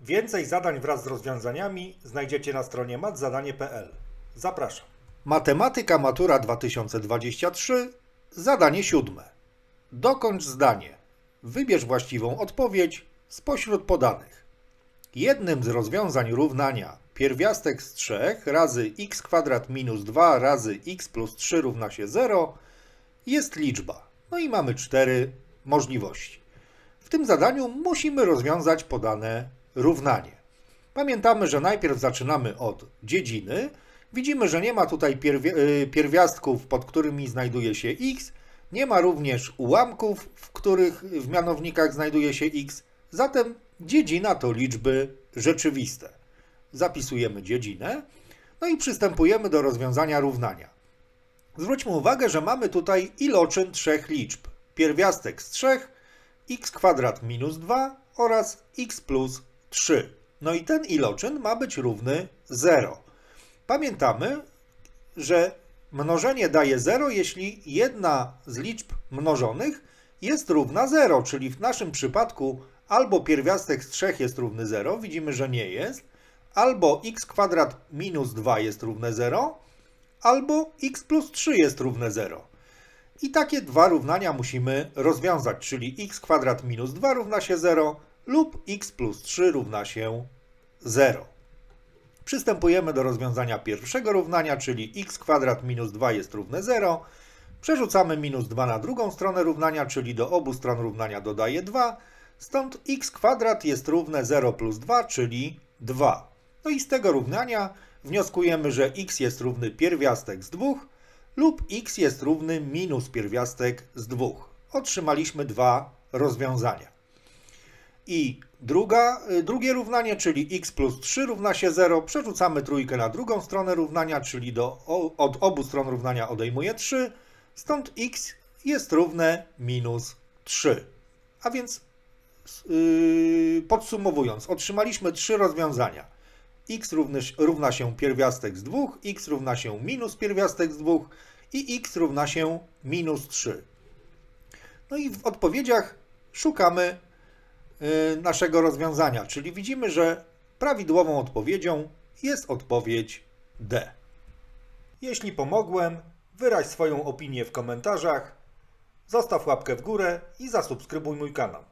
Więcej zadań wraz z rozwiązaniami znajdziecie na stronie matzadanie.pl. Zapraszam. Matematyka Matura 2023, zadanie siódme. Dokończ zdanie. Wybierz właściwą odpowiedź spośród podanych. Jednym z rozwiązań równania pierwiastek z 3 razy x kwadrat minus 2 razy x plus 3 równa się 0 jest liczba. No i mamy cztery możliwości. W tym zadaniu musimy rozwiązać podane równanie. Pamiętamy, że najpierw zaczynamy od dziedziny. Widzimy, że nie ma tutaj y, pierwiastków, pod którymi znajduje się x. Nie ma również ułamków, w których w mianownikach znajduje się x. Zatem dziedzina to liczby rzeczywiste. Zapisujemy dziedzinę. No i przystępujemy do rozwiązania równania. Zwróćmy uwagę, że mamy tutaj iloczyn trzech liczb. Pierwiastek z 3, x kwadrat minus 2 oraz x plus 3. No i ten iloczyn ma być równy 0. Pamiętamy, że mnożenie daje 0, jeśli jedna z liczb mnożonych jest równa 0, czyli w naszym przypadku albo pierwiastek z 3 jest równy 0, widzimy, że nie jest, albo x kwadrat minus 2 jest równe 0, albo x plus 3 jest równe 0. I takie dwa równania musimy rozwiązać, czyli x kwadrat minus 2 równa się 0 lub x plus 3 równa się 0. Przystępujemy do rozwiązania pierwszego równania, czyli x kwadrat minus 2 jest równe 0. Przerzucamy minus 2 na drugą stronę równania, czyli do obu stron równania dodaję 2. Stąd x kwadrat jest równe 0 plus 2, czyli 2. No i z tego równania wnioskujemy, że x jest równy pierwiastek z 2 lub x jest równy minus pierwiastek z 2. Otrzymaliśmy dwa rozwiązania. I druga, y, drugie równanie, czyli x plus 3 równa się 0. Przerzucamy trójkę na drugą stronę równania, czyli do, od obu stron równania odejmuję 3. Stąd x jest równe minus 3. A więc yy, podsumowując, otrzymaliśmy trzy rozwiązania. x równy, równa się pierwiastek z 2, x równa się minus pierwiastek z 2 i x równa się minus 3. No i w odpowiedziach szukamy naszego rozwiązania, czyli widzimy, że prawidłową odpowiedzią jest odpowiedź D. Jeśli pomogłem, wyraź swoją opinię w komentarzach, zostaw łapkę w górę i zasubskrybuj mój kanał.